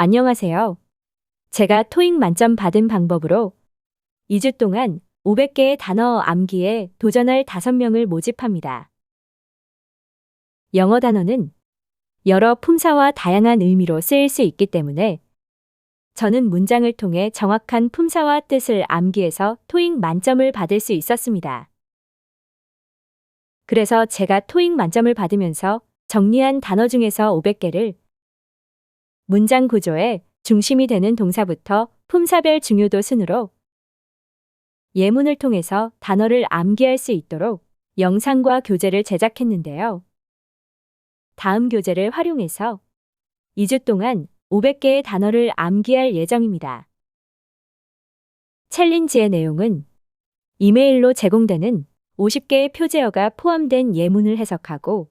안녕하세요. 제가 토익 만점 받은 방법으로 2주 동안 500개의 단어 암기에 도전할 5명을 모집합니다. 영어 단어는 여러 품사와 다양한 의미로 쓰일 수 있기 때문에 저는 문장을 통해 정확한 품사와 뜻을 암기해서 토익 만점을 받을 수 있었습니다. 그래서 제가 토익 만점을 받으면서 정리한 단어 중에서 500개를 문장 구조의 중심이 되는 동사부터 품사별 중요도 순으로 예문을 통해서 단어를 암기할 수 있도록 영상과 교재를 제작했는데요. 다음 교재를 활용해서 2주 동안 500개의 단어를 암기할 예정입니다. 챌린지의 내용은 이메일로 제공되는 50개의 표제어가 포함된 예문을 해석하고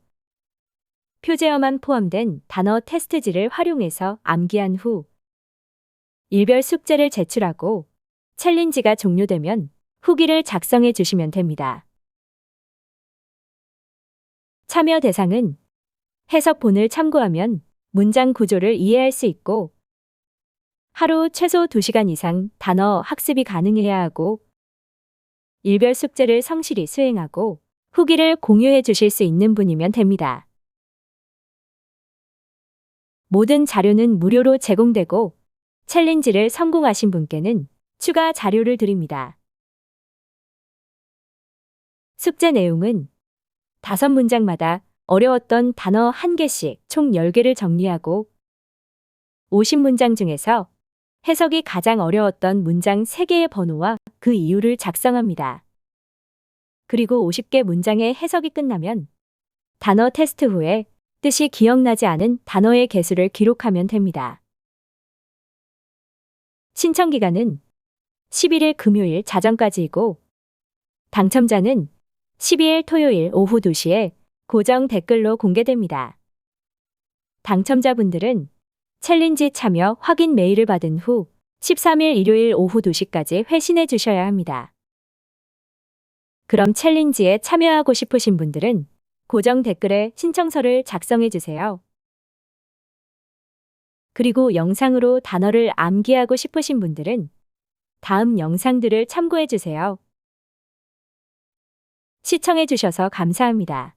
표제어만 포함된 단어 테스트지를 활용해서 암기한 후 일별 숙제를 제출하고 챌린지가 종료되면 후기를 작성해 주시면 됩니다. 참여 대상은 해석본을 참고하면 문장 구조를 이해할 수 있고 하루 최소 2시간 이상 단어 학습이 가능해야 하고 일별 숙제를 성실히 수행하고 후기를 공유해 주실 수 있는 분이면 됩니다. 모든 자료는 무료로 제공되고 챌린지를 성공하신 분께는 추가 자료를 드립니다. 숙제 내용은 다섯 문장마다 어려웠던 단어 한 개씩 총 10개를 정리하고 50문장 중에서 해석이 가장 어려웠던 문장 3개의 번호와 그 이유를 작성합니다. 그리고 50개 문장의 해석이 끝나면 단어 테스트 후에 뜻이 기억나지 않은 단어의 개수를 기록하면 됩니다. 신청 기간은 11일 금요일 자정까지이고 당첨자는 12일 토요일 오후 2시에 고정 댓글로 공개됩니다. 당첨자분들은 챌린지 참여 확인 메일을 받은 후 13일 일요일 오후 2시까지 회신해 주셔야 합니다. 그럼 챌린지에 참여하고 싶으신 분들은 고정 댓글에 신청서를 작성해 주세요. 그리고 영상으로 단어를 암기하고 싶으신 분들은 다음 영상들을 참고해 주세요. 시청해 주셔서 감사합니다.